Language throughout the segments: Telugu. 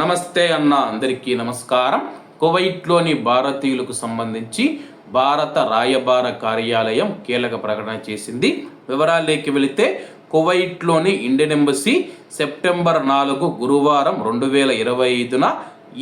నమస్తే అన్న అందరికీ నమస్కారం. కువైట్లోని భారతీయులకు సంబంధించి భారత రాయబార కార్యాలయం కీలక ప్రకటన చేసింది. వివరాల్లోకి వెళితే కువైట్లోని ఇండియన్ ఎంబసీ సెప్టెంబర్ నాలుగు గురువారం రెండు వేల ఇరవై ఐదున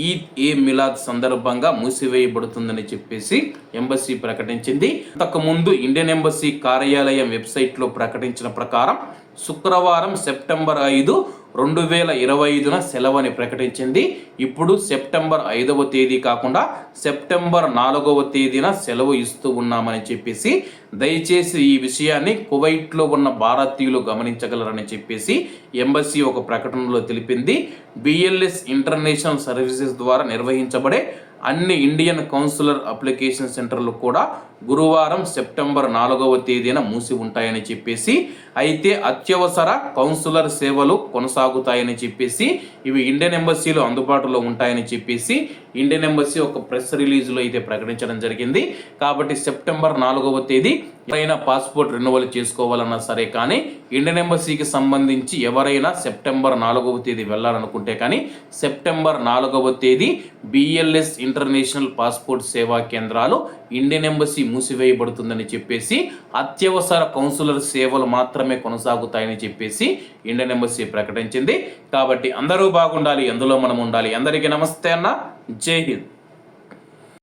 ఈద్ ఏ మిలాద్ సందర్భంగా మూసివేయబడుతుందని చెప్పేసి ఎంబసీ ప్రకటించింది. అంతకుముందు ఇండియన్ ఎంబసీ కార్యాలయం వెబ్సైట్లో ప్రకటించిన ప్రకారం శుక్రవారం సెప్టెంబర్ ఐదు రెండు వేల ఇరవై ఐదున సెలవని ప్రకటించింది. ఇప్పుడు సెప్టెంబర్ ఐదవ తేదీ కాకుండా సెప్టెంబర్ నాలుగవ తేదీన సెలవు ఇస్తూ ఉన్నామని చెప్పేసి దయచేసి ఈ విషయాన్ని కువైట్లో ఉన్న భారతీయులు గమనించగలరని చెప్పేసి ఎంబసీ ఒక ప్రకటనలో తెలిపింది. బిఎల్ఎస్ ఇంటర్నేషనల్ సర్వీసెస్ ద్వారా నిర్వహించబడే అన్ని ఇండియన్ కౌన్సిలర్ అప్లికేషన్ సెంటర్లు కూడా గురువారం సెప్టెంబర్ నాలుగవ తేదీన మూసి ఉంటాయని చెప్పేసి అయితే అత్యవసర కౌన్సిలర్ సేవలు కొనసాగుతాయని చెప్పేసి ఇవి ఇండియన్ ఎంబసీలో అందుబాటులో ఉంటాయని చెప్పేసి ఇండియన్ ఎంబసీ ఒక ప్రెస్ రిలీజ్లో అయితే ప్రకటించడం జరిగింది. కాబట్టి సెప్టెంబర్ నాలుగవ తేదీ ఎవరైనా పాస్పోర్ట్ రెన్యువల్ చేసుకోవాలన్నా సరే కానీ ఇండియన్ ఎంబసీకి సంబంధించి ఎవరైనా సెప్టెంబర్ నాలుగవ తేదీ వెళ్ళాలనుకుంటే కానీ సెప్టెంబర్ నాలుగవ తేదీ బిఎల్ఎస్ ఇంటర్నేషనల్ పాస్పోర్ట్ సేవా కేంద్రాలు ఇండియన్ ఎంబసీ మూసివేయబడుతుందని చెప్పేసి అత్యవసర కౌన్సిలర్ సేవలు మాత్రమే కొనసాగుతాయని చెప్పేసి ఇండియన్ ఎంబసీ ప్రకటించింది. కాబట్టి అందరూ బాగుండాలి ఎందులో మనం ఉండాలి. అందరికీ నమస్తే అన్న. జై హింద్.